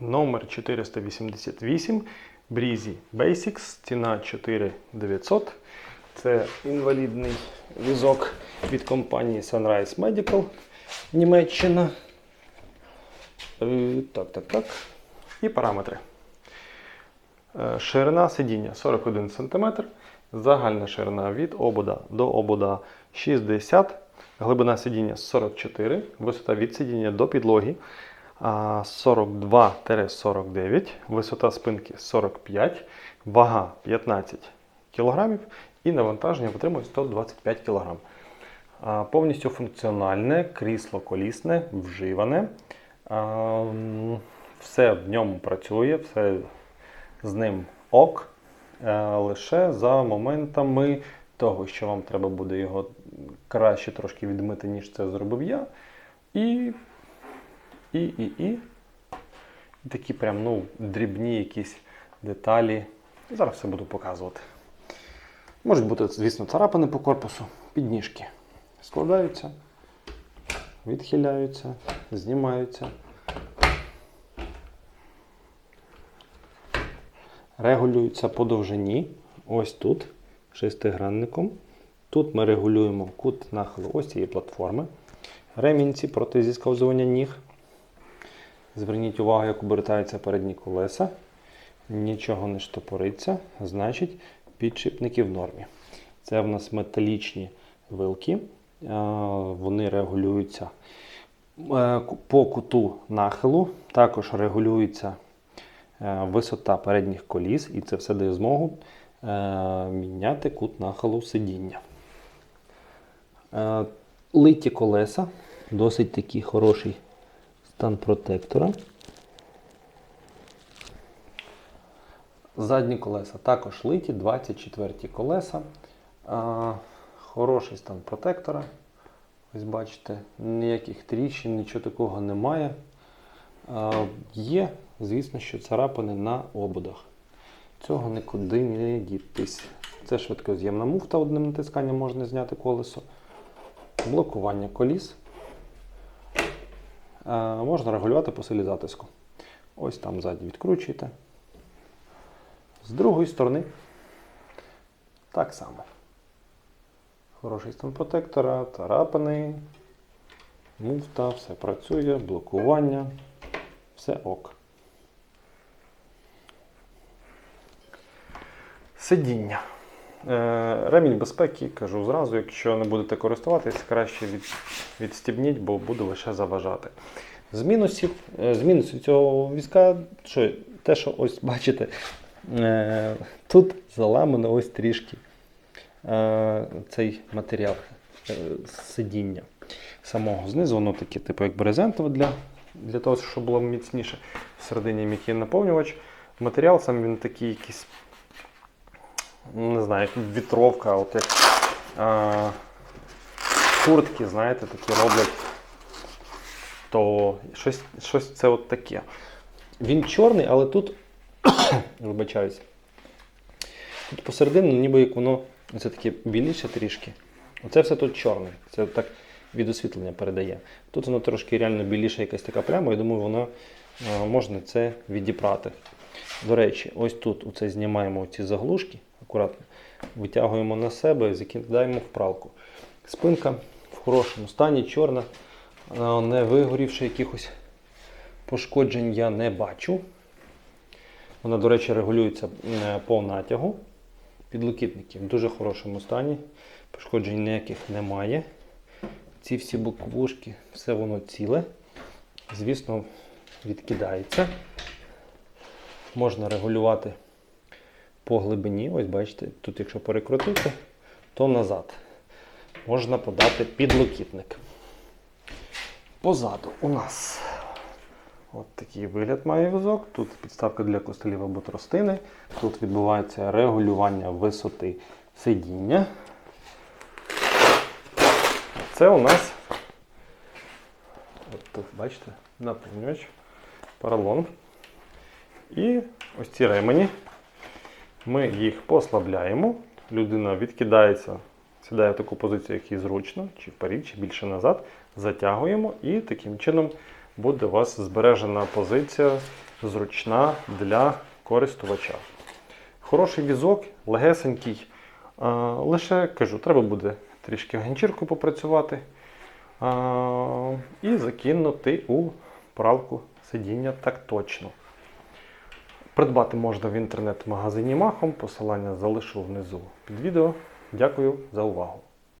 Номер 488 Breezy Basics, ціна 4900. Це інвалідний візок від компанії Sunrise Medical Німеччина. Е, Так, так, так. І параметри. Е, Ширина сидіння 41 см, загальна ширина від обода до обода 60 глибина сидіння 44, висота від сидіння до підлоги 42-49, висота спинки 45, вага 15 кг і навантаження витримує 125 кг. Повністю функціональне, крісло колісне, вживане. Все в ньому працює, все з ним ок. Лише за моментами того, що вам треба буде його краще трошки відмити, ніж це зробив я. І, і, і, і. І такі прям ну, дрібні якісь деталі. Зараз все буду показувати. Можуть бути, звісно, царапини по корпусу, підніжки. Складаються, відхиляються, знімаються. Регулюються по довжині. Ось тут, шестигранником. Тут ми регулюємо кут нахилу ось цієї платформи. Ремінці проти зісковзування ніг. Зверніть увагу, як обертаються передні колеса. Нічого не штопориться, значить підшипники в нормі. Це в нас металічні вилки. Вони регулюються е, по куту нахилу. Також регулюється е, висота передніх коліс, і це все дає змогу е, міняти кут нахилу сидіння. Литі колеса, досить такий хороший стан протектора. Задні колеса також литі, 24 колеса. А, хороший стан протектора. Ось бачите, ніяких тріщин, нічого такого немає. А, є, звісно, що царапини на ободах. Цього нікуди не дітись. Це швидкоз'ємна муфта, одним натисканням можна зняти колесо. Блокування коліс. А, можна регулювати по силі затиску. Ось там ззаді відкручуєте. З другої сторони так само. Хороший стан протектора, тарапини, муфта, все працює, блокування, все ок. Сидіння. Е, Ремінь безпеки, кажу зразу, якщо не будете користуватись, краще від, відстібніть, бо буде лише заважати. З мінусів, е, з мінусів цього візка, що, те, що ось бачите, е, тут заламано ось трішки цей матеріал сидіння самого. Знизу воно таке, типу, як брезентове для, для того, щоб було міцніше. Всередині м'який наповнювач. Матеріал сам він такий якийсь не знаю, вітровка, от як а, куртки, знаєте, такі роблять, то щось, щось це от таке. Він чорний, але тут, вибачаюсь, тут посередині, ніби як воно це таке біліше трішки. Оце все тут чорне. Це так від освітлення передає. Тут воно трошки реально біліше, якась така пляма, я думаю, воно можна це відіпрати. До речі, ось тут оце знімаємо ці заглушки, акуратно, витягуємо на себе і закидаємо в пралку. Спинка в хорошому стані, чорна, е, не вигорівши якихось пошкоджень я не бачу. Вона, до речі, регулюється е, по натягу. Підлокітники в дуже хорошому стані. Пошкоджень ніяких немає. Ці всі боковушки, все воно ціле. Звісно, відкидається. Можна регулювати по глибині. Ось бачите, тут, якщо перекрутити, то назад. Можна подати підлокітник. Позаду у нас от такий вигляд має візок. Тут підставка для костелів або тростини. Тут відбувається регулювання висоти сидіння. Це у нас, от тут, бачите, наповнювач, поролон. І ось ці ремені. Ми їх послабляємо. Людина відкидається, сідає в таку позицію, як їй зручно, чи вперед, чи більше назад. Затягуємо і таким чином буде у вас збережена позиція зручна для користувача. Хороший візок, легесенький. Лише кажу, треба буде трішки ганчірку попрацювати і закинути у пралку сидіння так точно. Придбати можна в інтернет-магазині Махом. Посилання залишу внизу під відео. Дякую за увагу.